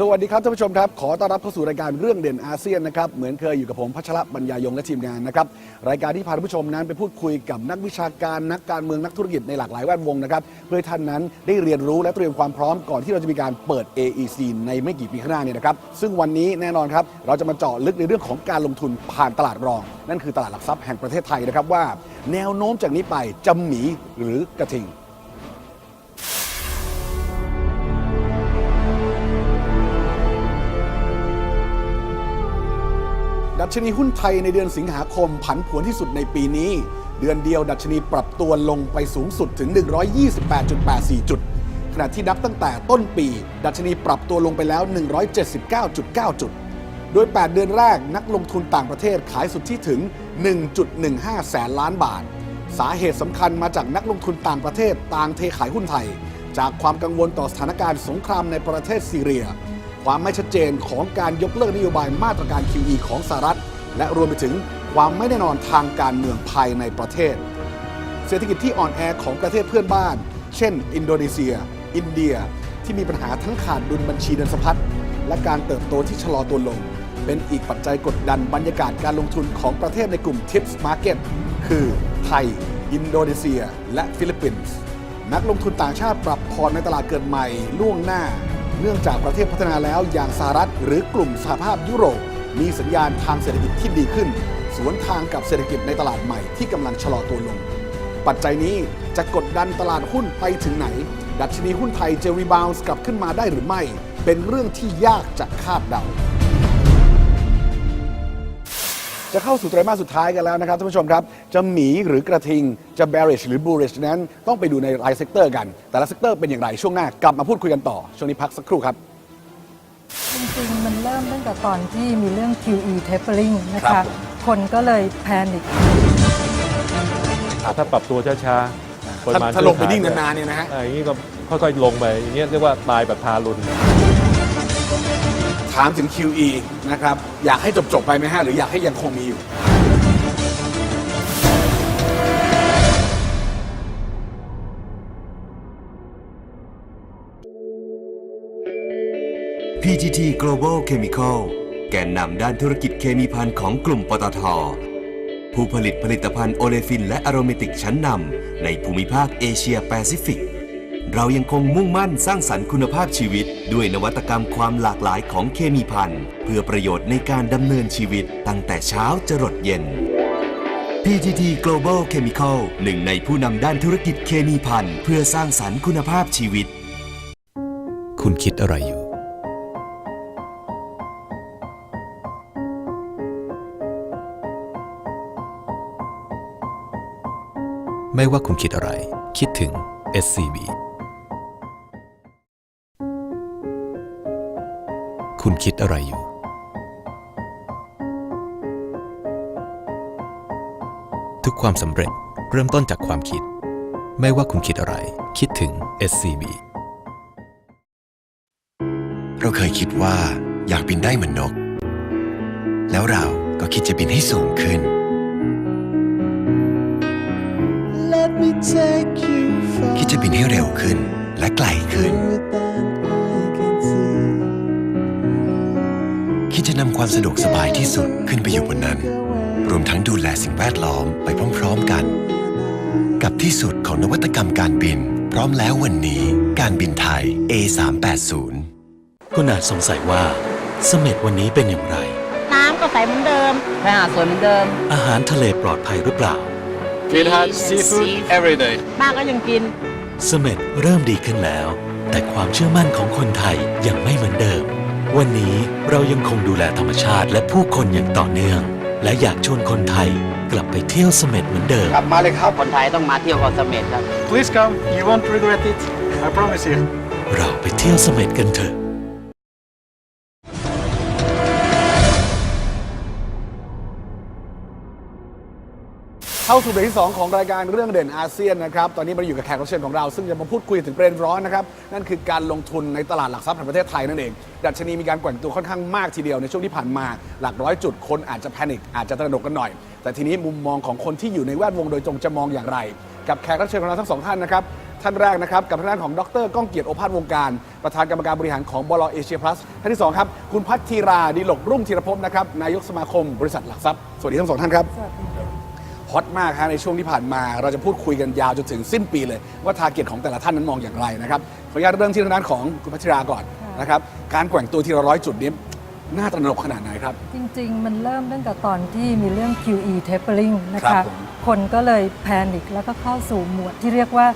สวัสดีครับท่านผู้ชมครับขอต้อนรับเข้าสู่รายการเรื่องเด่นอาเซียนนะครับเหมือนเคยอยู่กับผมพัชระบรรยายงและทีมงานนะครับรายการที่พาท่านผู้ชมนั้นไปพูดคุยกับนักวิชาการนักการเมืองนักธุรกิจในหลากหลายแวดวงนะครับเพื่อให้ท่านนั้นได้เรียนรู้และเตรียมความพร้อมก่อนที่เราจะมีการเปิด AEC ในไม่กี่ปีข้างหน้าเนี่ยนะครับซึ่งวันนี้แน่นอนครับเราจะมาเจาะลึกในเรื่องของการลงทุนผ่านตลาดรอง นั่นคือตลาดหลักทรัพย์แห่งประเทศไทยนะครับว่า แนวโน้มจากนี้ไปจะหมีหรือกระทิง ชนีหุ้นไทยในเดือนสิงหาคมผันผวนที่สุดในปีนี้ เดือนเดียวดัชนีปรับตัวลงไปสูงสุดถึง 128.84 จุด ขณะที่นับตั้งแต่ต้นปี ดัชนีปรับตัวลงไปแล้ว 179.9 จุด โดย 8 เดือนแรกนักลงทุนต่างประเทศขายสุดทธิถึง 1.15 แสนล้านบาท สาเหตุสำคัญมาจากนักลงทุนต่างประเทศต่างเทขายหุ้นไทย จากความกังวลต่อสถานการณ์สงครามในประเทศซีเรีย ความไม่ชัดเจนของการยกเลิกนโยบายมาตรการ QE ของสหรัฐ และรวมไปถึงความไม่แน่นอนทางการเมืองภายในประเทศ เศรษฐกิจที่อ่อนแอของประเทศเพื่อนบ้าน เช่น อินโดนีเซีย อินเดียที่มีปัญหาทั้งขาดดุลบัญชีเดินสะพัดและการเติบโตที่ชะลอตัวลง เป็นอีกปัจจัยกดดันบรรยากาศการลงทุนของประเทศในกลุ่ม TIPS Market คือไทย อินโดนีเซีย และฟิลิปปินส์นักลงทุนต่างชาติปรับพอร์ตในตลาดเกิดใหม่ล่วงหน้า เนื่องจากประเทศพัฒนาแล้วอย่างสหรัฐหรือกลุ่มสหภาพยุโรป มีสัญญาณทางเศรษฐกิจที่ดีขึ้น สวนทางกับเศรษฐกิจในตลาดใหม่ที่กำลังชะลอตัวลง ปัจจัยนี้จะกดดันตลาดหุ้นไปถึงไหน ดัชนีหุ้นไทยจะรีบาวส์กลับขึ้นมาได้หรือไม่ เป็นเรื่องที่ยากจะคาดเดา จะเข้าสู่ไตรมาสสุดท้ายกันแล้วนะครับท่านผู้ชมครับ จะหมีหรือกระทิงจะ bearish หรือ bullish นั้นต้องไปดูในรายเซกเตอร์กัน แต่ละเซกเตอร์เป็นอย่างไรช่วงหน้ากลับมาพูดคุยกันต่อ ช่วงนี้พักสักครู่ครับ จริงๆ มันเริ่มตั้งแต่ตอนที่มีเรื่อง QE tapering นะครัคะบคนก็เลยแพนิคอะถ้าปรับตัวช้าๆปริถ้ามาณถ้าลงไปซื้อขยนิ่งนานๆเนี่ยนะฮะ อะอย่างนี้ก็ค่อยๆลงไปอย่างเงี้ยเรียกว่าตายแบบทารุณถามถึง QE นะครับ อยากให้จบๆไปไหมฮะ หรืออยากให้ยังคงมีอยู่ PGT Global Chemical แกนนำด้านธุรกิจเคมีภัณฑ์ของกลุ่มปตท ผู้ผลิตผลิตภัณฑ์โอเลฟินและอโรเมติกชั้นนำในภูมิภาคเอเชียแปซิฟิก เรายังคงมุ่งมั่นสร้างสรรค์คุณภาพชีวิต ด้วยนวัตกรรมความหลากหลายของเคมีภัณฑ์เพื่อประโยชน์ในการดำเนินชีวิตตั้งแต่เช้าจรดเย็น PGT Global Chemical หนึ่งในผู้นำด้านธุรกิจเคมีภัณฑ์เพื่อสร้างสรรค์คุณภาพชีวิต คุณคิดอะไรอยู่ ไม่ว่าคุณคิดอะไร คิดถึง SCB คุณคิดอะไรอยู่ ทุกความสำเร็จเริ่มต้นจากความคิด ไม่ว่าคุณคิดอะไร คิดถึง SCB เราเคยคิดว่าอยากบินได้เหมือนนก แล้วเราก็คิดจะบินให้สูงขึ้น Let me take you far คิดจะบินให้เร็วขึ้นและไกลขึ้น คิดจะนำความสะดวกสบายที่สุดขึ้นไปอยู่บนนั้น รวมทั้งดูแลสิ่งแวดล้อมไปพร้อมๆกัน กับที่สุดของนวัตกรรมการบิน พร้อมแล้ววันนี้การบินไทย A380 คุณอาจสงสัยว่าเสม็ดวันนี้เป็นอย่างไร น้ำก็ใสเหมือนเดิมชายหาดสวยเหมือนเดิม อาหารทะเลปลอดภัยหรือเปล่า It has seafood every day บ้านก็ยังกินเสม็ดเริ่มดีขึ้นแล้ว แต่ความเชื่อมั่นของคนไทยยังไม่เหมือนเดิม วันนี้เรายังคงดูแลธรรมชาติและผู้คนอย่างต่อเนื่อง และอยากชวนคนไทยกลับไปเที่ยวเสม็ดเหมือนเดิม กลับมาเลยครับ คนไทยต้องมาเที่ยวเกาะเสม็ดครับ Please come, you won't regret it. I promise you. เราไปเที่ยวเสม็ดกันเถอะ เข้าสู่เบรกที่ 2 ของรายการเรื่องเด่นอาเซียนนะครับตอนนี้เราอยู่กับแขกรับเชิญของเรา ซึ่งจะมาพูดคุยถึงประเด็นร้อนนะครับนั่นคือการลงทุนในตลาดหลักทรัพย์แห่งประเทศไทยนั่นเอง ดัชนีมีการแกว่งตัวค่อนข้างมากทีเดียวในช่วงที่ผ่านมาหลักร้อยจุดคนอาจจะแพนิคอาจจะตระหนกกันหน่อย แต่ทีนี้มุมมองของคนที่อยู่ในแวดวงโดยตรงจะมองอย่างไร กับแขกรับเชิญของเราทั้งสองท่านนะครับท่านแรกนะครับกับทางด้านของดรก้องเกียรติโอภาสวงการ ประธานกรรมการบริหารของบลเอเชียพลัสท่านที่สองครับคุณพัทธีราดีหลกรุ่งธีรภพนะครับนายกสมาคมบริษัทหลักทรัพย์สวัสดีทั้งสองท่านครับสวัสดี ฮอตมากฮะในช่วงที่ผ่านมาเราจะพูดคุยกันยาวจนถึงสิ้นปีเลยว่าทาร์เก็ตของแต่ละท่านนั้นมองอย่างไรนะครับขออนุญาตเริ่มที่ทางด้านของคุณพัชราก่อนค่ะนะครับการแกว่งตัวทีละร้อยจุดนี้น่าตระหนกขนาดไหนครับ จริง ๆ มันเริ่มตั้งแต่ตอนที่มีเรื่อง QE tapering นะครัคะ บผม คนก็เลยแพนิคแล้วก็เข้าสู่หมวดที่เรียกว่า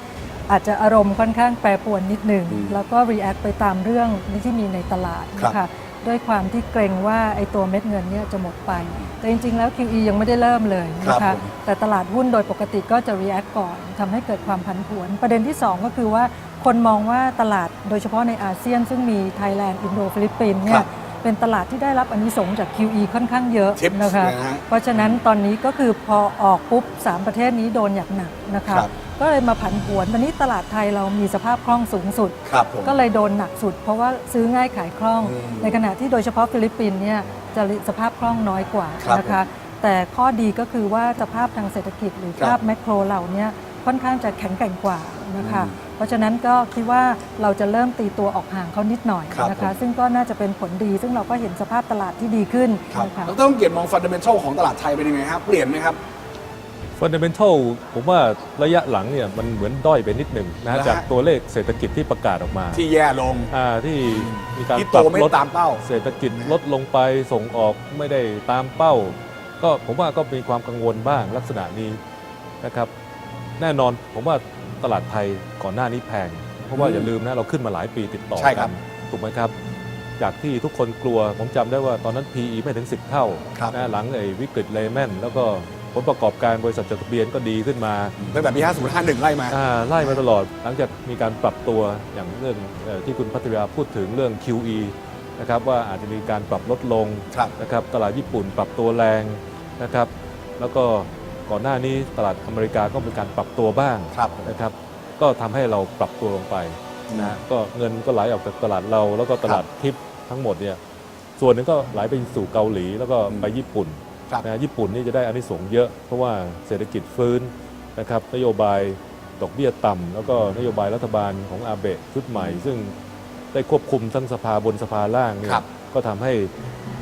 อาจจะอารมณ์ค่อนข้างแปรปรวนนิดหนึ่ง แล้วก็ react ไปตามเรื่องที่มีในตลาดนะครัคะบ ด้วยความที่เกรงว่าไอ้ตัวเม็ดเงินเนี่ยจะหมดไป แต่จริงๆแล้ว QE ยังไม่ได้เริ่มเลยนะครัคะบผม แต่ตลาดหุ้นโดยปกติก็จะ react ก่อนทำให้เกิดความผันผวน ประเด็นที่ 2 ก็คือว่าคนมองว่าตลาดโดยเฉพาะในอาเซียน ซึ่งมีไทยแลนด์อินโดฟิลิปปินส์เนี่ครัยบเป็นตลาดที่ได้รับอนนิสงส์จาก QE ค่อนข้างเยอะ Tips นะคะนะฮะเพราะฉะนั้นตอนนี้ก็คือพอออกปุ๊บ 3 ประเทศนี้โดนอย่างหนักนะคะ ครับ ก็เลยมาผันผวนวันนี้ตลาดไทยเรามีสภาพคล่องสูงสุด ครับผม ก็เลยโดนหนักสุด เพราะว่าซื้อง่ายขายคล่อง อืมในขณะที่โดยเฉพาะฟิลิปปินส์เนี่ยจะสภาพคล่องน้อยกว่าครับนะคะ แต่ข้อดีก็คือว่าสภาพทางเศรษฐกิจหรือครับภาพแมกโรเหล่านี้ค่อนข้างจะแข็งแกร่งกว่านะคะ อืมเพราะฉะนั้นก็คิดว่าเราจะเริ่มตีตัวออกห่างเขานิดหน่อยครับนะคะผมซึ่งก็น่าจะเป็นผลดี ซึ่งเราก็เห็นสภาพตลาดที่ดีขึ้นครับนะคะดรก้องเกียรติมองฟันเดเมนทัลของตลาดไทยเป็นยังไงครับ เปลี่ยนไหมครับ ฟันเดเมนทัลผมว่าระยะหลังเนี่ยมันเหมือนด้อยไปนิดหนึ่งนะฮะนะฮะ จากตัวเลขเศรษฐกิจที่ประกาศออกมาที่แย่ลง อ่าที่มีการที่ปโตรับไม่ลดตามเป้า เศรษฐกิจลดลงไปส่งออกไม่ได้ตามเป้า ก็ผมว่าก็มีความกังวลบ้างลักษณะนี้นะครับ แน่นอนผมว่าตลาดไทยก่อนหน้านี้แพง เพราะว่าอืมอย่าลืมนะเราขึ้นมาหลายปีติดต่อใช่ครักับนถูกไหมครับ จากที่ทุกคนกลัวผมจำได้ว่าตอนนั้น PE ไม่ถึง 10 เท่าครับ นะหลังไอ้วิกฤตเลแมนแล้วก็ ผลประกอบการบริษัทจดทะเบียนก็ดีขึ้นมาตั้งแต่ปี 5051 ไล่มา อ่าไล่มาตลอด หลังจากมีการปรับตัวอย่างเรื่องเออที่คุณพัทยาพูดถึงเรื่อง QE นะครับว่าอาจจะมีการปรับลดลงครับ นะครับตลาดญี่ปุ่นปรับตัวแรงนะครับ แล้วก็ก่อนหน้านี้ตลาดอเมริกาก็มีการปรับตัวบ้าง ครับ นะครับก็ทำให้เราปรับตัวลงไปนะฮะก็เงินก็ไหลออกจากตลาดเรา แล้วก็ตลาดทิปทั้งหมดเนี่ยส่วนหนึงก็ไหลไปสู่เกาหลีแล้วก็อืมไปญี่ปุ่น ครับนะญี่ปุ่นนี่จะได้อานิสงส์เยอะ เพราะว่าเศรษฐกิจฟื้นนะครับนโยบายดอกเบี้ยต่ำแล้วก็นโยบายรัฐบาลของอาเบะชุดใหม่ ซึ่งได้ควบคุมทั้งสภาบนสภาล่างเนี่ยครับก็ทำให้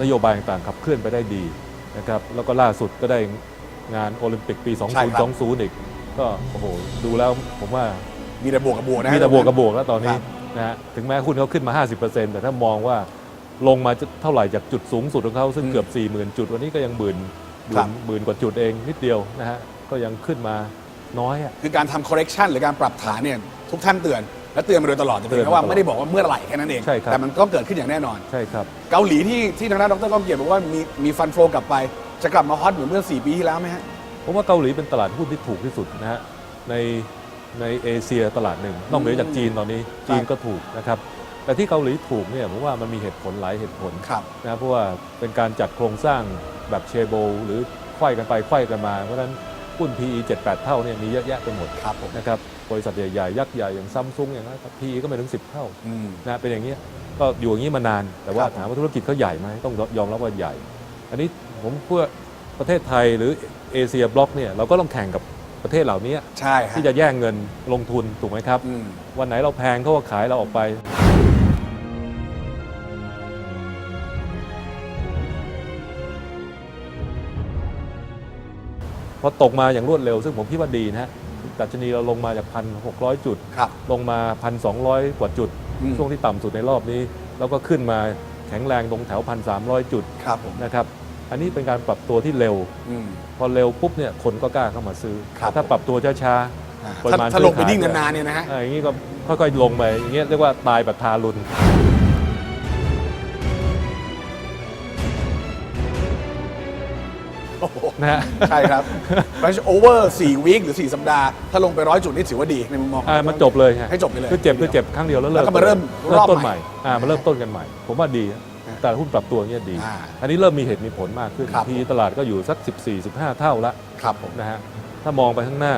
นโยบายต่างๆขับเคลื่อนไปได้ดีนะครับแล้วก็ล่าสุดก็ได้งานโอลิมปิกปี ใช่ครับ 2020 อีก ก็โอ้โหดูแล้วผมว่า มีแต่บวกกับบวกนะฮะมีแต่บวกกับบวกแล้วตอนนี้ครับ นะฮะถึงแม้หุ้นเขาขึ้นมา 50%แต่ถ้ามองว่า ลงมาจะเท่าไหร่จากจุดสูงสุดของเขาซึ่งอืมเกือบ 40,000 จุด วันนี้ก็ยังหมื่นหครัมื่บนหมื่นกว่าจุดเองนิดเดียวนะฮะก็ยังขึ้นมาน้อยอะคือการทำ correction หรือการปรับฐานเนี่ยทุกท่านเตือนและเตือนมาโดยตลอดจะเป็นเตือนแค่ว่ามาตลอดไม่ได้บอกว่าเมื่อไหร่แค่นั้นเอง ใช่ครับ แต่มันก็เกิดขึ้นอย่างแน่นอน ใช่ครับ เกาหลีที่ที่ทางด้านดรก้องเกียรติบอกว่ามีมีฟันโฟกลับไป จะกลับมาฮอตเหมือนเมื่อ 4 ปีที่แล้วไหมฮะ ผมว่าเกาหลีเป็นตลาดหุ้นที่ถูกที่สุดนะฮะในในเอเชียตลาดหนึ่งนอกเหนือจากจีนตอนนี้จีนก็ถูกนะครับ แต่ที่เกาหลีถูกเนี่ยผมว่ามันมีเหตุผลหลายเหตุผลครับนะเพราะว่าเป็นการจัดโครงสร้างแบบเชโบ หรือไขว้กันไปไขว้กันมา เพราะฉะนั้นหุ้น PE 7-8 เท่าเนี่ยมีเยอะแยะไปหมดครับผมนะครับบริษัทใหญ่ๆ ยักษ์ใหญ่อย่างซัมซุงอย่างนั้นครับ PE ก็ไม่ถึง 10 เท่าอืม นะเป็นอย่างนี้ยก็อยู่อย่างนี้มานานแต่ว่าครับ ถามว่าธุรกิจเขาใหญ่ไหมต้องยอมรับว่าใหญ่ อันนี้ผมเพื่อประเทศไทยหรือเอเชียบล็อกเนี่ยเราก็ต้องแข่งกับประเทศเหล่านี้ใช่ฮะที่จะแย่งเงินลงทุนถูกไหมครับ อืม วันไหนเราแพงเขาก็ขายเราออกไป พอตกมาอย่างรวดเร็ว ซึ่งผมคิดว่าดีนะฮะดัชนีเราลงมาจากพันหกจุด ครับ ลงมา 1,200 กว่าจุด อืม ช่วงที่ต่ำสุดในรอบนี้ แล้วก็ขึ้นมาแข็งแรงตรงแถว 1,300 จุดครับผมนะครับอันนี้เป็นการปรับตัวที่เร็ว อืม พอเร็วปุ๊บเนี่ยคนก็กล้าเข้ามาซื้อ ครับ ถ้าปรับตัวช้า อ่าปริถ้ามาณถ้าลงไปซื้อขาย นิ่งนานๆเนี่ยนะฮะ ๆอ่าอย่างนี้ก็ค่อยๆลงไปอย่างเงี้ยเรียกว่าตายแบบทารุณ นะฮะ ใช่ครับเพราะฉะนั้นโอเวอร์4วีคหรือ 4 สัปดาห์ ถ้าลงไปร้อยจุดนี่ถือว่าดีในมุมมองของอ่ามันจบเลยฮะให้จบไปเลย คือเจ็บคือเจ็บครั้งเดียวแล้วเลิกแล้วก็มาเริ่มเริ่รอมบต้นใหใหม่ม่อ่ามาเริ่มต้นกันใหม่ ผมว่าดีแต่หุ้นปรับตัวเงี้ยดี อ่าอันนี้เริ่มมีเหตุมีผลมากขึ้นครับ ทีตลาดก็อยู่สัก 14-15 เท่าละครับผม นะฮะถ้ามองไปข้างหน้า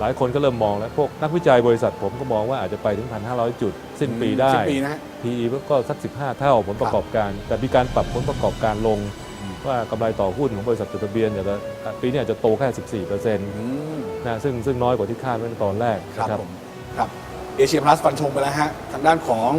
หลายคนก็เริ่มมองแล้วพวกนักวิจัยบริษัทผมก็มองว่าอาจจะไปถึง 1,500 จุด สิ้นปีได้ สิ้นปีนะฮะ PE ก็สัก 15 เท่าผลประกอบการ แต่มีการปรับผลประกอบการลงอืม ว่ากำไรต่อหุ้นของบริษัทจดทะเบียนเนี่ยจะปีนี้อาจจะโตแค่ 14%นอืมะซึ่งซึ่งน้อยกว่าที่คาดไว้ในตอนแรกครับนะผมทครับเอเชียพลัสฟันธงไปแล้วฮะทางด้านของ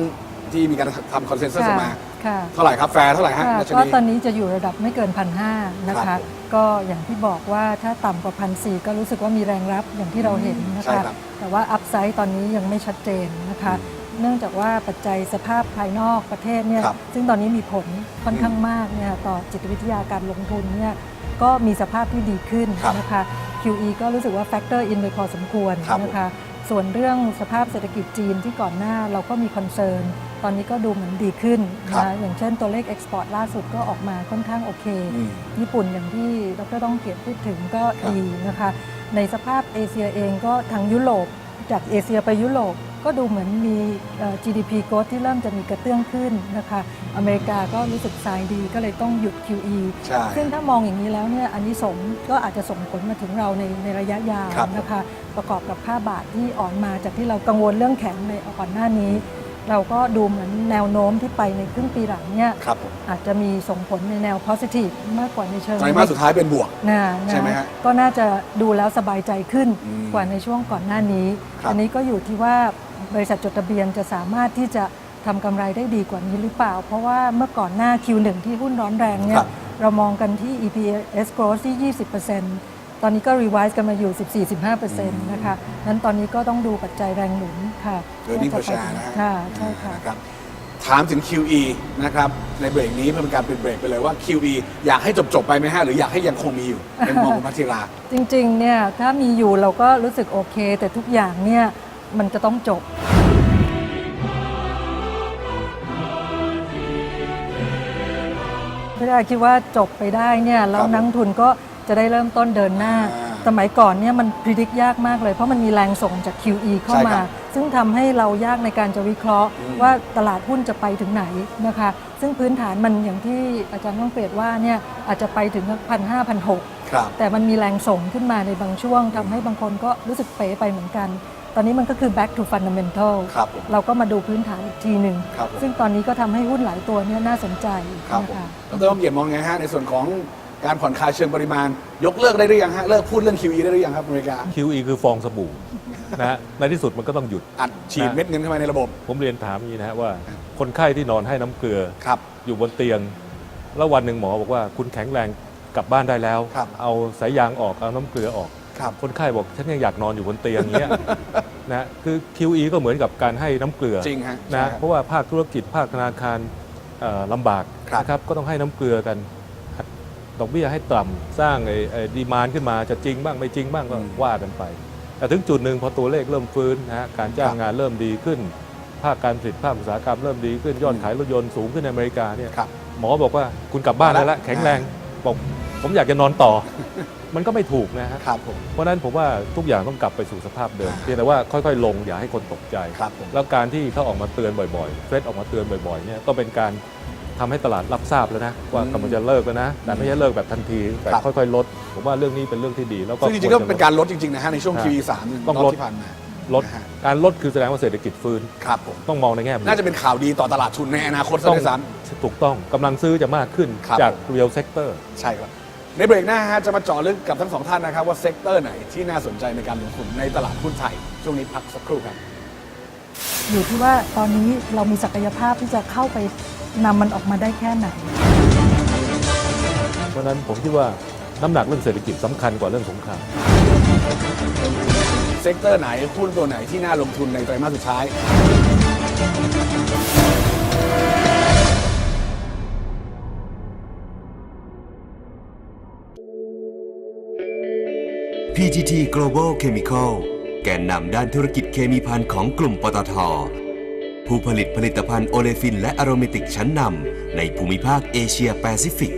ที่มีการทำคอนเซนแซสออกมาค่ะเท่าไหร่ครับแฟร์เท่าไหร่ฮะค่ะดัชก็นีตอนนี้จะอยู่ระดับไม่เกินพันห้านะครัคะบผมก็อย่างที่บอกว่าถ้าต่ำกว่าพันสก็รู้สึกว่ามีแรงรับอย่างที่เราเห็นนะใช่คะครับแต่ว่าอัพไซด์ตอนนี้ยังไม่ชัดเจนนะคะ เนื่องจากว่าปัจจัยสภาพภายนอกประเทศเนี่ยครับซึ่งตอนนี้มีผลค่อนข้างมากเนี่ยต่อจิตวิทยาการลงทุนเนี่ยก็มีสภาพที่ดีขึ้นครับนะคะ QE ก็รู้สึกว่าแฟกเตอร์อินไปพอสมควรครับ นะคะ ส่วนเรื่องสภาพเศรษฐกิจจีนที่ก่อนหน้าเราก็มีคอนเซิร์น ตอนนี้ก็ดูเหมือนดีขึ้นครับนะอย่างเช่นตัวเลขเอ็กซ์พอร์ตล่าสุดก็ออกมาค่อนข้างโอเค อืม ญี่ปุ่นอย่างที่ดรต้องเกียรติพูดถึงก็ครับดีนะคะ ในสภาพเอเชียเองก็ทางยุโรปจากเอเชียไปยุโรป ก็ดูเหมือนมีเอ่อ GDP growth ที่เริ่มจะมีกระเตื้องขึ้นนะคะ อเมริกาก็รู้สึกสายดีก็เลยต้องหยุด QE ใช่ซึ่งถ้ามองอย่างนี้แล้วเนี่ยอันนี้สงส์ก็อาจจะส่งผลมาถึงเราในในระยะยาวครับนะคะ ประกอบกับค่าบาทที่อ่อนมาจากที่เรากังวลเรื่องแข็งในก่อนหน้านี้ เราก็ดูเหมือนแนวโน้มที่ไปในครึ่งปีหลังเนี่ยครับผมอาจจะมีส่งผลในแนว positive มากกว่าในเชิงไตรมาสสุดท้ายเป็นบวกนะใช่ไหมฮะก็น่าจะดูแล้วสบายใจขึ้นอืมกว่าในช่วงก่อนหน้านี้ครับอันี้ก็อยู่ที่ว่า บริษัทจดทะเบียนจะสามารถที่จะทำกำไรได้ดีกว่านี้หรือเปล่า เพราะว่าเมื่อก่อนหน้า Q1 ที่หุ้นร้อนแรงเนี่ครัยบ เรามองกันที่ EPS growth ที่ 20%ตอนนี้ก็ revise กันมาอยู่ 14-15%นะคะนั้นตอนนี้ก็ต้องดูปัจจัยแรงหนุนค่ะ Earning per ที่จะ share ไปนะฮะค่ะใช่ค่ะ นะครับ ถามถึง QE นะครับ ในเบรกนี้เพื่อเป็นการปิดเบรกไปเลยว่า QE อยากให้จบๆไปไหมฮะ หรืออยากให้ยังคงมีอยู่ในมุมมองคุณพัทิรา จริงๆ เนี่ย ถ้ามีอยู่เราก็รู้สึกโอเค แต่ทุกอย่างเนี่ย มันจะต้องจบ พี่ดาคิดว่าจบไปได้เนี่ยแล้วครับนักลงทุนก็จะได้เริ่มต้นเดินหน้าอ่าสมัยก่อนเนี่ยมันพิจิตยากมากเลย เพราะมันมีแรงส่งจาก QE เข้าใช่มาครับซึ่งทำให้เรายากในการจะวิเคราะห์อืมว่าตลาดหุ้นจะไปถึงไหนนะคะ ซึ่งพื้นฐานมันอย่างที่อาจารย์ต้องเปรียดว่าเนี่ยอาจจะไปถึงพันห้าพันหกครับแต่มันมีแรงส่งขึ้นมาในบางช่วงทำให้บางคนก็รู้สึกเป๋ไปเหมือนกัน ตอนนี้มันก็คือ back to fundamental ครับผมเราก็มาดูพื้นฐานอีกทีหนึ่ง ครับผม ซึ่งตอนนี้ก็ทำให้หุ้นหลายตัวเนี่ยน่าสนใจครับนะผมคะดรต้องเกียรติมองไงฮะในส่วนของการผ่อนคลายเชิงปริมาณ ยกเลิกได้หรือยังฮะเลิกพูดเรื่อง QE ได้หรือยังครับอเมริกา QE คือฟองสบู่ นะฮะในที่สุดมันก็ต้องหยุด อัดฉีดเม็ดเงินเข้าไปในระบบผมเรียนถามอย่างนี้นะฮะว่า คนไข้ที่นอนให้น้ำเกลือครับ อยู่บนเตียง แล้ววันหนึ่งหมอบอกว่าคุณแข็งแรงกลับบ้านได้แล้ว ครับ เอาสายยางออกเอาน้ำเกลือออก ครับคนไข้บอกฉันยังอยากนอนอยู่บนเตียงเงี้ย นะคือ QE ก็เหมือนกับการให้น้ำเกลือจริงฮะนะใช่เพราะว่าภาคธุรกิจภาคธนาคารเอ่อลำบากครับ นะครับก็ต้องให้น้ำเกลือกันดอกเบี้ยให้ต่ำสร้างไอ้ไอ้ดีมานขึ้นมาจะจริงบ้างไม่จริงบ้างก็ว่ากันไป แต่ถึงจุดหนึ่งพอตัวเลขเริ่มฟื้นนะฮะการจ้างงานเริ่มดีขึ้น ภาคการผลิตภาคอุตสาหกรรมเริ่มดีขึ้นยอดขายรถยนต์สูงขึ้นในอเมริกาเนี่ย ครับ หมอบอกว่าคุณกลับบ้านได้แล้วอ่าแข็งแรงบอกผมอยากจะนอนต่อ มันก็ไม่ถูกนะฮะ ครับผม เพราะฉะนั้นผมว่าทุกอย่างต้องกลับไปสู่สภาพเดิม เพียงแต่ว่าค่อยๆ ลงอย่าให้คนตกใจ ครับผม แล้วการที่เขาออกมาเตือนบ่อยๆเฟดออกมาเตือนบ่อยๆเนี่ยก็เป็นการทำให้ตลาดรับทราบแล้วนะว่ากำลังจะเลิกแล้วนะ แต่ไม่ใช่เลิกแบบทันทีแต่ครับ ค่อยๆ ลด ผมว่าเรื่องนี้เป็นเรื่องที่ดี แล้วก็ซึ่งจริงๆก็เป็นการลดจริงๆนะฮะในช่วงฮะ QE 3หนึ่งต้องรอบลดที่ผ่านมาลดนะฮะการลดคือแสดงว่าเศรษฐกิจฟื้นครับผม ต้องมองในแง่บวก น่าจะเป็นข่าวดีต่อตลาดทุนในอนาคตซะต้อง ด้วยซ้ ถูกต้องกำลังซื้อจะมากขึ้นครับจากผม real sector ำใช่ครับ ในเบรกหน้าฮะจะมาเจาะลึกกับทั้งสองท่านนะครับ ว่าเซกเตอร์ไหนที่น่าสนใจในการลงทุนในตลาดหุ้นไทย ช่วงนี้พักสักครู่ครับ อยู่ที่ว่าตอนนี้เรามีศักยภาพที่จะเข้าไปนำมันออกมาได้แค่ไหน เพราะฉะนั้นผมคิดว่าน้ำหนักเรื่องเศรษฐกิจสำคัญกว่าเรื่องสงครามเซกเตอร์ไหนหุ้นตัวไหนที่น่าลงทุนในไตรมาสสุดท้าย PGT Global Chemical แกนนำด้านธุรกิจเคมีภัณฑ์ของกลุ่มปตท ผู้ผลิตผลิตภัณฑ์โอเลฟินและอโรเมติกชั้นนำในภูมิภาคเอเชียแปซิฟิก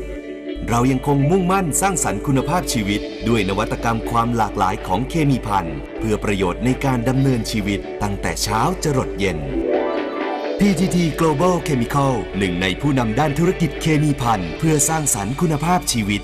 เรายังคงมุ่งมั่นสร้างสรรค์คุณภาพชีวิต ด้วยนวัตกรรมความหลากหลายของเคมีภัณฑ์เพื่อประโยชน์ในการดำเนินชีวิตตั้งแต่เช้าจรดเย็น PTT Global Chemical หนึ่งในผู้นำด้านธุรกิจเคมีภัณฑ์เพื่อสร้างสรรค์คุณภาพชีวิต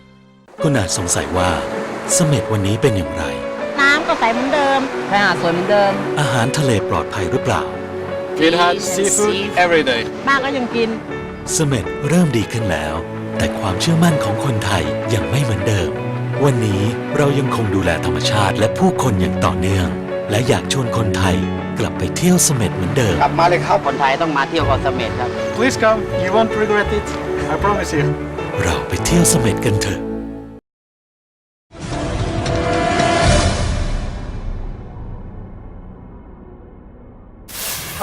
คุณอาจสงสัยว่าเสม็ดวันนี้เป็นอย่างไร น้ำก็ใสเหมือนเดิม ชายหาดสวยเหมือนเดิม อาหารทะเลปลอดภัยหรือเปล่า It has seafood every day บ้านก็ยังกิน เสม็ดเริ่มดีขึ้นแล้ว แต่ความเชื่อมั่นของคนไทยยังไม่เหมือนเดิม วันนี้เรายังคงดูแลธรรมชาติและผู้คนอย่างต่อเนื่อง และอยากชวนคนไทยกลับไปเที่ยวเสม็ดเหมือนเดิม กลับมาเลยครับ คนไทยต้องมาเที่ยวเกาะเสม็ดครับ Please come, you won't regret it. I promise you. เราไปเที่ยวเสม็ดกันเถอะ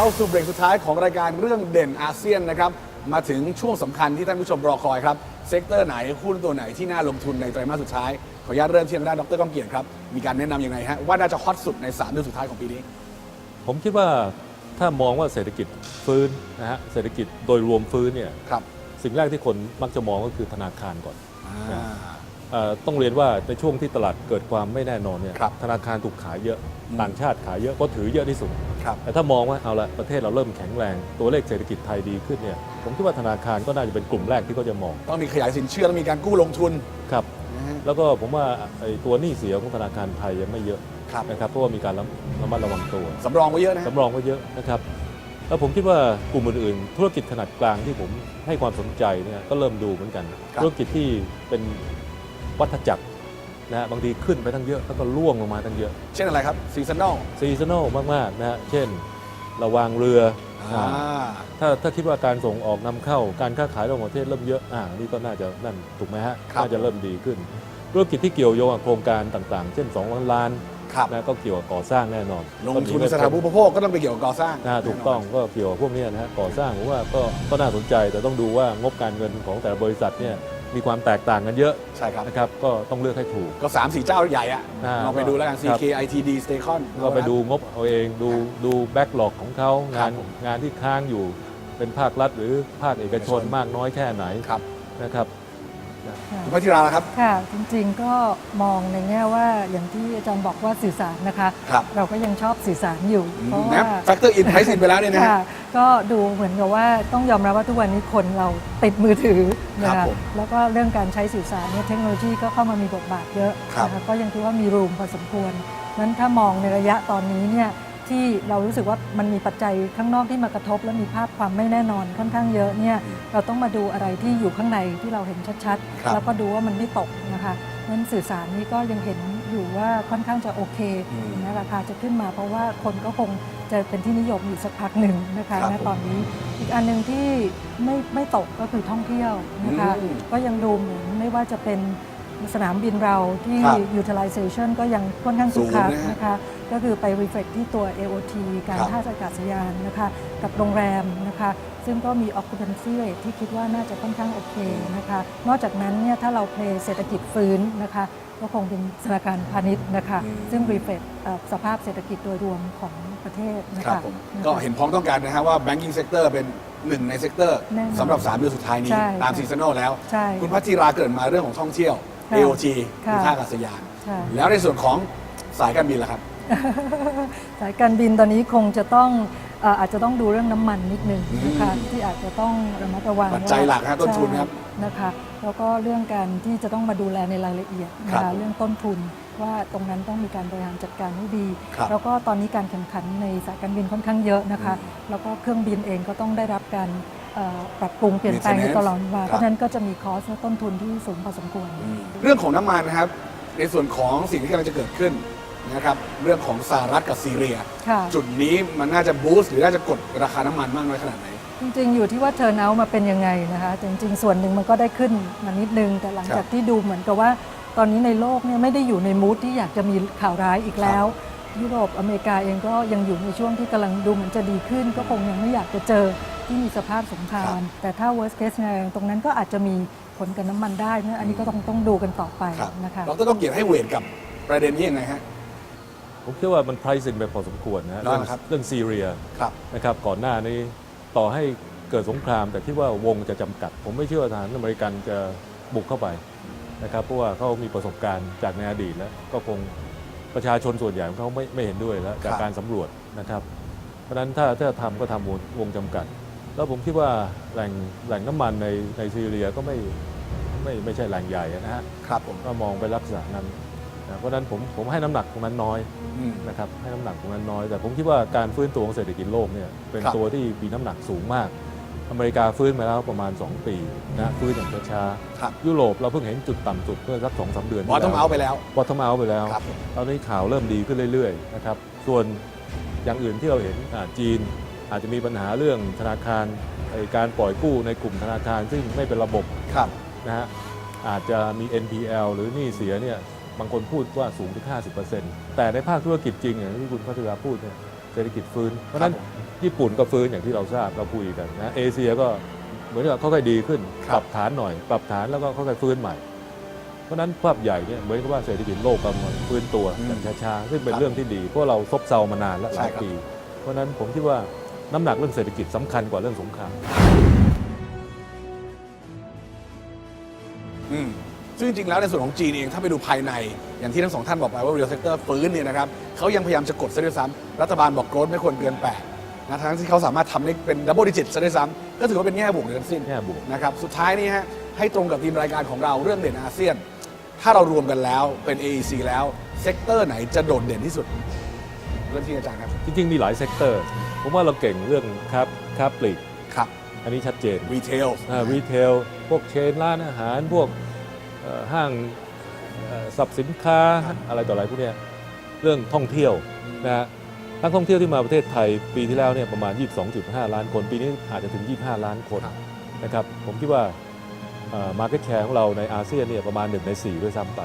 เข้าสู่เบรกสุดท้ายของรายการเรื่องเด่นอาเซียนนะครับ มาถึงช่วงสำคัญที่ท่านผู้ชมรอคอยครับ เซกเตอร์ไหนหุ้นตัวไหนที่น่าลงทุนในไตรมาสสุดท้าย ขออนุญาตเริ่มที่ทางด้านดรก้องเกียรติครับ มีการแนะนำยังไงฮะว่าน่าจะฮอตสุดใน 3 เดือนสุดท้ายของปีนี้ ผมคิดว่าถ้ามองว่าเศรษฐกิจฟื้นนะฮะเศรษฐกิจโดยรวมฟื้นเนี่ยครับ สิ่งแรกที่คนมักจะมองก็คือธนาคารก่อน อ่าเอ่อ ต้องเรียนว่าในช่วงที่ตลาดเกิดความไม่แน่นอนเนี่ยครับธนาคารถูกขายเยอะอืม ต่างชาติขายเยอะก็ถือเยอะที่สุด ครับ แต่ถ้ามองว่าเอาละประเทศเราเริ่มแข็งแรง ตัวเลขเศรษฐกิจไทยดีขึ้นเนี่ยผมคิดว่าธนาคารก็น่าจะเป็นกลุ่มแรกที่เขาจะมองต้องมีขยายสินเชื่อแล้วมีการกู้ลงทุนครับ นะฮะแล้วก็ผมว่าไอ้ตัวหนี้เสียของธนาคารไทยยังไม่เยอะครับนะครับเพราะว่ามีการระระมัดระวังตัว สำรองไว้เยอะนะฮะ สำรองไว้เยอะนะครับ แล้วผมคิดว่ากลุ่มอื่นๆ ธุรกิจขนาดกลางที่ผมให้ความสนใจเนี่ยก็เริ่มดูเหมือนกัน ครับ ธุรกิจที่เป็น วัฏจักรนะฮะบางทีขึ้นไปทั้งเยอะแล้วก็ล่วงลงมาทั้งเยอะ เช่นอะไรครับซีซันอลซีซันอลมากๆนะฮะเช่น ระวางเรืออ่าอ่าถ้าถ้าคิดว่าการส่งออกนำเข้าการค้าขายระหว่างประเทศเริ่มเยอะอ่านี่ก็น่าจะนั่นถูกไหมฮะครับ น่าจะเริ่มดีขึ้นธุรกิจที่เกี่ยวโยงกับโครงการต่างๆ เช่น2ล้านล้านครับนะก็เกี่ยวกับก่อสร้างแน่นอนลงก็มีทุนไม่สถาบันอุปโภคก็ต้องไปเกี่ยวกับก่อสร้างนะฮะถูกต้องก็เกี่ยวกับพวกเนี้ยนะฮะก่อสร้างผมว่าก็ก็น่าสนใจแต่ต้องดูว่างบการเงินของแต่ละบริษัทเนี่ย มีความแตกต่างกันเยอะใช่ครับ นะครับก็ต้องเลือกให้ถูก ก็ 3 4 เจ้าใหญ่อะอ่าลองไปดูแล้วกัน ครับ CK ITD Stacon ก็ไปดูงบเอาเองดูดูแบ็กหลอกของเขาครังาบนผมงานที่ค้างอยู่เป็นภาครัฐหรือภาคเอกชนเอกชน มากน้อยแค่ไหนครับ นะครับ ค่ะคุณพัทิราล่ะครับ ค่ะ จริงๆก็มองในแง่ว่าอย่างที่อาจารย์บอกว่าสื่อสารนะคะ ครับ เราก็ยังชอบสื่อสารอยู่เพราะนะว่า แฟกเตอร์อินไพรซินไปแล้วเนี่ยนะฮะ ค่ะก็ดูเหมือนกับว่าต้องยอมรับว่าทุกวันนี้คนเราติดมือถือนะครัคะบผมแล้วก็เรื่องการใช้สื่อสารเนี่ยเทคโนโลยีก็เข้ามามีบทบาทเยอะครับ นะคะก็ยังคิดว่ามีรูมพอสมควรนั้นถ้ามองในระยะตอนนี้เนี่ย ที่เรารู้สึกว่ามันมีปัจจัยข้างนอกที่มากระทบ และมีภาพความไม่แน่นอนค่อนข้างเยอะเนี่ยเราต้องมาดูอะไรที่อยู่ข้างในที่เราเห็นชัดครับๆแล้วก็ดูว่ามันไม่ตกนะคะนั้นสื่อสารนี้ก็ยังเห็นอยู่ว่าค่อนข้างจะโอเคอืมนะราคาจะขึ้นมาเพราะว่าคนก็คงจะเป็นที่นิยมอยู่สักพักหนึ่งนะคะครับณผมตอนนี้อีกอันหนึ่งที่ไม่ไม่ตกก็คือท่องเที่ยวนะคะอืมก็ยังดูเหมือนไม่ว่าจะเป็นสนามบินเราที่ครับ utilization ก็ยังค่อนข้างสูงสูงนะฮะนะคะ ก็คือไป reflect ที่ตัว AOT การครับท่าอากาศยานนะคะ กับโรงแรมนะคะ ซึ่งก็มี occupancy rate ที่คิดว่าน่าจะค่อนข้างโอเคนะคะ นอกจากนั้นเนี่ยถ้าเราเพลเศรษฐกิจฟื้นนะคะ ก็คงเป็นธนาคารพาณิชย์นะคะอืมซึ่ง reflect เอ่อสภาพเศรษฐกิจโดยรวมของประเทศนะครัคะบผมนะคะ ก็เห็นพ้องต้องการนะฮะว่า banking sector เป็นหนึ่งในเซกเตอร์แน่นอนสำหรับ3เดือนสุดท้ายนี้ ใช่ตามค่ะซีซันอลแล้ว ใช่คุณพัทิราเกริดมาเรื่องของท่องเที่ยว ค่ะ AOT ค่ะคือท่าอากาศยาน ใช่ แล้วในส่วนของสายการบินล่ะครับ สายการบินตอนนี้คงจะต้องเอ่ออาจจะต้องดูเรื่องน้ำมันนิดนึงนะคะอืมที่อาจจะต้องระมัดระวังปัจจัยหลักฮะต้นทุนครับใช่นะคะแล้วก็เรื่องการที่จะต้องมาดูแลในรายละเอียดนะครัคะบเรื่องต้นทุนว่าตรงนั้นต้องมีการบริหารจัดการให้ดีครับแล้วก็ตอนนี้การแข่งขันในสายการบินค่อนข้างเยอะนะคะอืมแล้วก็เครื่องบินเองก็ต้องได้รับการเอ่อปรับปรุงเปลี่ยนแปลงอยู่ Maintenance ตลอดเวลาครับเพราะฉะนั้นก็จะมีคอสและต้นทุนที่สูงพอสมควร เรื่องของน้ำมันนะครับ ในส่วนของสิ่งที่กำลังจะเกิดขึ้น นะครับเรื่องของสหรัฐกับซีเรีย ค่ะ จุดนี้มันน่าจะบูสต์หรือน่าจะกดราคาน้ำมันมากน้อยขนาดไหน จริงๆ อยู่ที่ว่าเทอร์นเอามาเป็นยังไงนะคะแต่จริงๆ ส่วนหนึ่งมันก็ได้ขึ้นมานิดนึง แต่หลังครัจากบที่ดูเหมือนกับว่า ตอนนี้ในโลกเนี่ยไม่ได้อยู่ในมูทที่อยากจะมีข่าวร้ายอีกแล้ว ยุโรปอเมริกาเองก็ยังอยู่ในช่วงที่กำลังดูเหมือนจะดีขึ้น ก็คงยังไม่อยากจะเจอที่มีสภาพสงครามแต่ถ้า worst case scenario ตรงนั้นก็อาจจะมีผลกับน้ำมันได้นะอันนี้ก็ต้องต้องดูกันต่อไปครับนะคะ เราต้องเกี่ยวให้เวทกับประเด็นนี้ยังไงฮะ ผมคิดว่ามัน pricing ไปพอสมควรนะฮะได้เรื่องครับเรื่องซีเรียครับนะครับก่อนหน้านี้ต่อให้เกิดสงคราม แต่คิดว่าวงจะจำกัด ผมไม่เชื่อว่าทหารอเมริกันจะบุกเข้าไปนะครับเพราะว่าเขามีประสบการณ์จากในอดีตแล้ว ก็คงประชาชนส่วนใหญ่เขาไม่ไม่เห็นด้วยแล้วจากครับ การสำรวจนะครับ เพราะฉะนั้นถ้าถ้าทำก็ทำวงวงจำกัด แล้วผมคิดว่าแหล่งแหล่งน้ำมันในในซีเรียก็ไม่ไม่ไม่ใช่แหล่งใหญ่นะฮะ ครับผม ก็มองไปลักษณะนั้น นะเพราะฉะนั้นผมผมให้น้ำหนักตรงนั้นน้อยอืม นะครับให้น้ำหนักตรงนั้นน้อย แต่ผมคิดว่าการฟื้นตัวของเศรษฐกิจโลกเนี่ยเป็นครับ ตัวที่มีน้ำหนักสูงมาก อเมริกาฟื้นมาแล้วประมาณ 2 ปีนะฟื้นอย่างช้าครับๆยุโรปเราเพิ่งเห็นจุดต่ำสุดเมื่อสักสองสามเดือนบอททอมเอาไปแล้วบอททอมเอาไปแล้ว ครับผม ตอนนี้ข่าวเริ่มดีขึ้นเรื่อยๆนะครับ ส่วนอย่างอื่นที่เราเห็นอ่าจีนอาจจะมีปัญหาเรื่องธนาคารไอ้การปล่อยกู้ในกลุ่มธนาคารซึ่งไม่เป็นระบบครับ นะฮะอาจจะมี NPL หรือหนี้เสียเนี่ย บางคนพูดว่าสูงถึง 50%แต่ในภาคธุรกิจจริงอย่างที่คุณพัทยาพูดเนี่ยเศรษฐกิจฟื้น เพราะฉะนั้นญี่ปุ่นก็ฟื้นอย่างที่เราทราบเราคุยกันนะเอเชียก็เหมือนกับค่อยๆดีขึ้นครับปรับฐานหน่อย ปรับฐานแล้วก็ค่อยๆฟื้นใหม่ เพราะฉะนั้นภาพใหญ่เนี่ยเหมือนกับว่าเศรษฐกิจโลกกำลังฟื้นตัวอย่างช้าๆซึ่งเป็นเรื่องที่ดีเพราะเราซบเซามานานแล้วหลายปี เพราะฉะนั้นผมคิดว่าน้ำหนักเรื่องเศรษฐกิจสำคัญกว่าเรื่องสงครามอืม ซึ่งจริงๆแล้วในส่วนของจีนเองถ้าไปดูภายใน อย่างที่ทั้งสองท่านบอกไปว่า real sector ฟื้นเนี่ยนะครับเขายังพยายามจะกดซะด้วยซ้ำรัฐบาลบอกโกรธไม่ควรเกิน8นะทั้งที่เขาสามารถทำได้เป็น double digit ซะด้วยซ้ำก็ถือว่าเป็นแง่บวกในทั้งสิ้นแง่บวก นะครับสุดท้ายนี้ฮะให้ตรงกับทีมรายการของเราเรื่องเด่นอาเซียน ถ้าเรารวมกันแล้วเป็น AEC แล้วเซกเตอร์ไหนจะโดดเด่นที่สุดเรื่องที่อาจารย์ครับจริงๆ มีหลายเซกเตอร์ ผมว่าเราเก่งเรื่องค้าค้าปลีก ครับอันนี้ชัดเจนรีเทล รีเทล พวกเชนร้านอาหาร พวกเอ่อ ห้างเอ่อสับสินค้าอะไรต่ออะไรพวกเนี้ยเรื่องท่องเที่ยวนะฮะนักท่องเที่ยวที่มาประเทศไทยปีที่แล้วเนี่ยประมาณ 22.5 ล้านคน ปีนี้อาจจะถึง 25 ล้านคนนะครับผมคิดว่ามาร์เก็ตแชร์ของเราในอาเซียนเนี่ยประมาณ 1 ใน 4 ด้วยซ้ำไป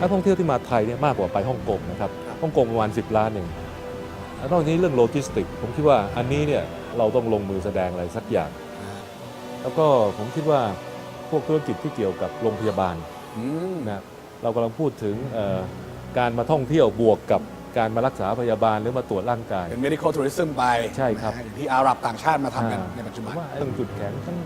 นักท่องเที่ยวที่มาไทยเนี่ยมากกว่าไปฮ่องกงนะครับฮ่องกงประมาณ 10 ล้านหนึ่งแล้ว นอกจากนี้เรื่องโลจิสติก ผมคิดว่าอันนี้เนี่ยเราต้องลงมือแสดงอะไรสักอย่าง แล้วก็ผมคิดว่าพวกธุรกิจที่เกี่ยวกับโรงพยาบาลอืมนะเรากำลังพูดถึงเอ่อการมาท่องเที่ยวบวกกับการมารักษาพยาบาลหรือมาตรวจร่างกาย เป็น medical tourism ไปใช่ครับนะฮะอย่างที่อาหรับต่างชาติมาทำกันอ่าในปัจจุบันผมว่าเรื่องจุดแข็งทั้ง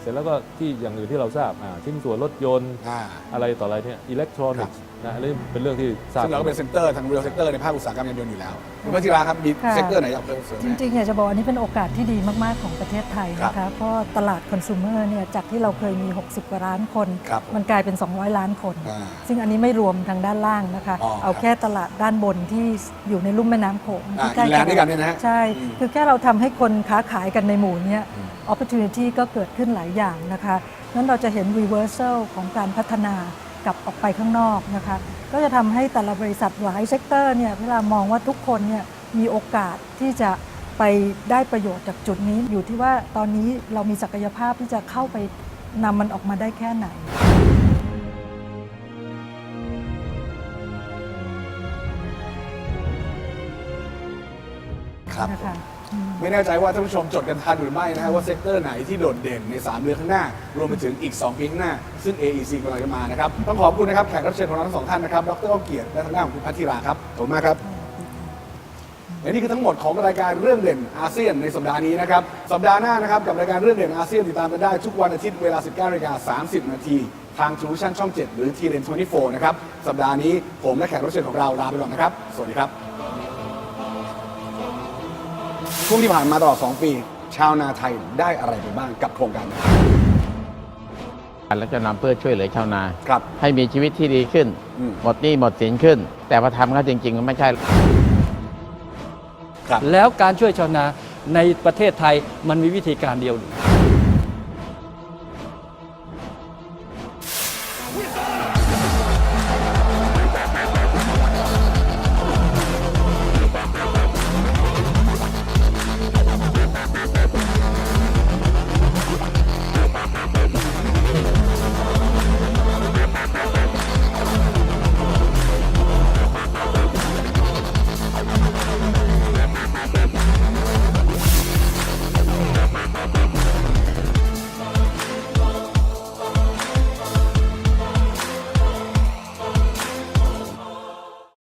เสร็จแล้วก็ที่อย่างอื่นที่เราทราบอ่าชิ้นส่วนรถยนต์อ่าอะไรต่ออะไรเนี่ยอิเล็กทรอนิกส์ นะอันนี้เป็นเรื่องที่ทราบซึ่งเราก็เป็นเซ็นเตอร์ทาง real sector ในภาคอุตสาหกรรมยานยนต์อยู่แล้วคุณพัชิราครับมีค่ะ เซกเตอร์ไหนอยากเพิ่มเสริมจไหม ริงๆอยากจะบอกอันนี้เป็นโอกาสที่ดีมากๆของประเทศไทยนะครัคะบเพราะตลาดคอน sumer เนี่ยจากที่เราเคยมี 60 กว่าล้านคน ครับมันกลายเป็น 200 ล้านคน อ่าซึ่งอันนี้ไม่รวมทางด้านล่างนะคะ อ๋อเอาครับแค่ตลาดด้านบนที่อยู่ในลุ่มแม่น้ำโขงอ่าที่ใกล้อินแลนด์ด้วยกันเนี่ยนะฮะใช่ อืมคือแค่เราทำให้คนค้าขายกันในหมู่เนี้ย opportunity ก็เกิดขึ้นหลายอย่างนะคะนั้นเราจะเห็น reversal ของการพัฒนา กลับออกไปข้างนอกนะคะก็จะทำให้แต่ละบริษัทหลายเซกเตอร์เนี่ยเวลามองว่าทุกคนเนี่ยมีโอกาสที่จะไปได้ประโยชน์จากจุดนี้ อยู่ที่ว่าตอนนี้เรามีศักยภาพที่จะเข้าไปนำมันออกมาได้แค่ไหนครับนะคะอืม ไม่แน่ใจว่าท่านผู้ชมจดกันทันหรือไม่นะฮะว่าเซกเตอร์ไหนที่โดดเด่นใน 3 เดือนข้างหน้า รวมไปถึงอีก 2 ปีข้างหน้า ซึ่ง AEC กำลังจะมานะครับ ต้องขอบคุณนะครับแขกรับเชิญของเราทั้งสองท่านนะครับดรก้องเกียรติและทางด้านของคุณพัทธิราครับขอบคุณมากครับ และนี่คือทั้งหมดของรายการเรื่องเด่นอาเซียนในสัปดาห์นี้นะครับ สัปดาห์หน้านะครับกับรายการเรื่องเด่นอาเซียนติดตามกันได้ทุกวันอาทิตย์เวลา 19นาฬิกา30 นาที ทางทูชั่นช่อง 7 หรือ t ีเ n 24นะครับ สัปดาห์นี้ผมและแขกรับเชิญของเราลาไปก่อนนะครับ สวัสดีครับ ช่วงที่ผ่านมาตลอด 2 ปี ชาวนาไทยได้อะไรไปบ้างกับโครงการนี้แล้วจะนำเพื่อช่วยเหลือชาวนา ครับ ให้มีชีวิตที่ดีขึ้น อืม หมดหนี้หมดสินขึ้น แต่พอทำก็จริงๆมันไม่ใช่ ครับ แล้วการช่วยชาวนาในประเทศไทยมันมีวิธีการเดียว